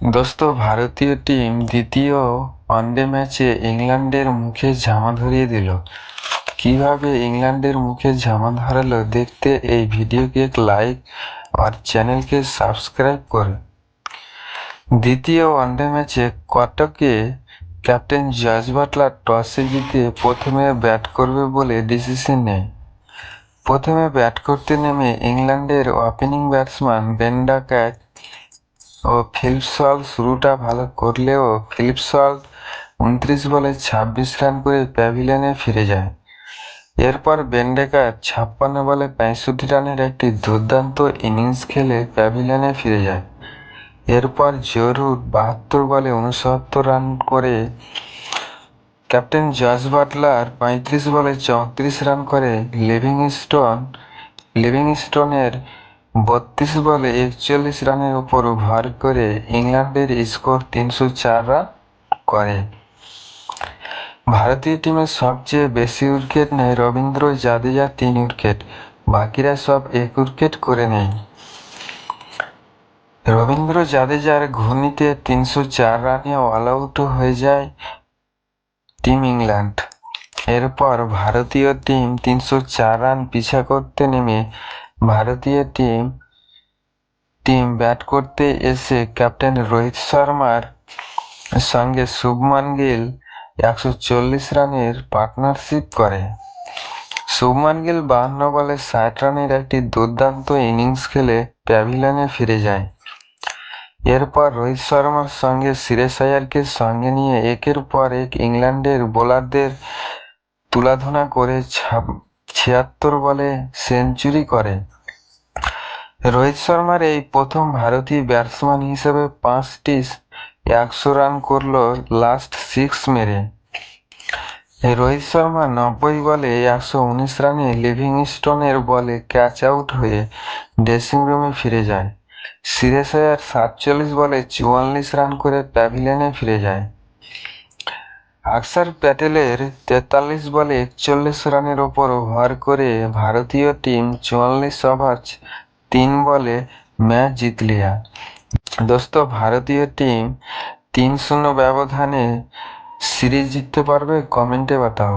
দোস্ত, ভারতীয় টিম দ্বিতীয় ওয়ানডে ম্যাচে ইংল্যান্ডের মুখে ঝামা ধরিয়ে দিল। কীভাবে ইংল্যান্ডের মুখে ঝামা ধরালো দেখতে এই ভিডিওকে লাইক আর চ্যানেলকে সাবস্ক্রাইব করে। দ্বিতীয় ওয়ানডে ম্যাচে কটকে ক্যাপ্টেন জস বাটলার টসে জিতে প্রথমে ব্যাট করবে বলে ডিসিশন নেয়। প্রথমে ব্যাট করতে নেমে ইংল্যান্ডের ওপেনিং ব্যাটসম্যান বেন্ডা ক্যাক ও ফিলিপসল শুরুটা ভালো করলেও ফিলিপসল উনত্রিশ বলে ছাব্বিশ রান করে প্যাভিলিয়নে ফিরে যায়। এরপর বেন্ডেকার ছাপ্পান্ন বলে পঁয়ষট্টি রানের একটি দুর্দান্ত ইনিংস খেলে প্যাভিলিয়নে ফিরে যায়। এরপর জরুর বাহাত্তর বলে উনসত্তর রান করে ক্যাপ্টেন জস বাটলার পঁয়ত্রিশ বলে চৌত্রিশ রান করে লিভিংস্টোন লিভিংস্টোনের বত্রিশ বলে একচল্লিশ রানের উপর ভর করে ইংল্যান্ডের স্কোর তিনশো চার রান করে। ভারতীয় টিমের সবচেয়ে বেশি উইকেট নেয় রবীন্দ্র জাদেজা তিন উইকেট, বাকিরা সব এক উইকেট করে নেয়। রবীন্দ্র জাদেজার ঘূর্ণিতে তিনশো চার রানে অল আউট হয়ে যায় টিম ইংল্যান্ড। এরপর ভারতীয় টিম তিনশো চার রান পিছা করতে নেমে ভারতীয় টিম টিম ব্যাট করতে এসে ক্যাপ্টেন রোহিত শর্মার সঙ্গে শুভমান গিল একশো চল্লিশ রানের পার্টনারশিপ করে। শুভমান গিল বাহান্ন বলে ষাট রানের একটি দুর্দান্ত ইনিংস খেলে প্যাভিলিয়নে ফিরে যায়। এরপর রোহিত শর্মার সঙ্গে সিরেশ আয়ারকে সঙ্গে নিয়ে একের পর এক ইংল্যান্ডের বোলারদের তুলাধনা করে ছিয়াত্তর বলে সেঞ্চুরি করে রোহিত শর্মার এই প্রথম ভারতীয় ব্যাটসম্যান হিসেবে পাঁচটি একশো রান করল লাস্ট সিক্স মেরে। রোহিত শর্মা নব্বই বলে একশো উনিশ রানে লিভিংস্টোনের বলে ক্যাচ আউট হয়ে ড্রেসিং রুমে ফিরে যায়। সিরেশ আয়ার সাতচল্লিশ বলে চুয়াল্লিশ রান করে প্যাভিলিয়নে ফিরে যায়। আকসার প্যাটেলের তেতাল্লিশ বলে একচল্লিশ রানের ওপর ভর করে ভারতীয় টিম চুয়াল্লিশ ওভার তিন বলে ম্যাচ জিতলিয়া দোস্ত, ভারতীয় টিম তিন শূন্য ব্যবধানে সিরিজ জিততে পারবে? কমেন্টে বাতাও।